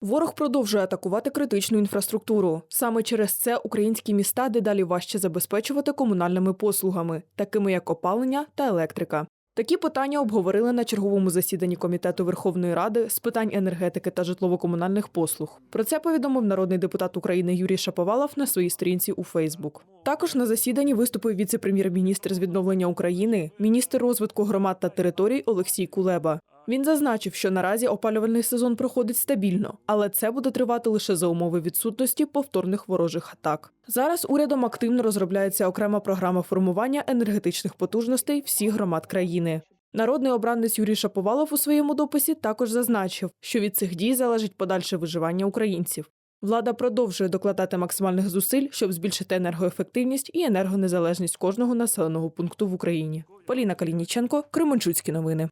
Ворог продовжує атакувати критичну інфраструктуру. Саме через це українські міста дедалі важче забезпечувати комунальними послугами, такими як опалення та електрика. Такі питання обговорили на черговому засіданні комітету Верховної Ради з питань енергетики та житлово-комунальних послуг. Про це повідомив народний депутат України Юрій Шаповалов на своїй сторінці у Фейсбук. Також на засіданні виступив віце-прем'єр-міністр з відновлення України, міністр розвитку громад та територій Олексій Кулеба. Він зазначив, що наразі опалювальний сезон проходить стабільно, але це буде тривати лише за умови відсутності повторних ворожих атак. Зараз урядом активно розробляється окрема програма формування енергетичних потужностей всіх громад країни. Народний обранець Юрій Шаповалов у своєму дописі також зазначив, що від цих дій залежить подальше виживання українців. Влада продовжує докладати максимальних зусиль, щоб збільшити енергоефективність і енергонезалежність кожного населеного пункту в Україні. Поліна Калініченко, Кременчуцькі новини.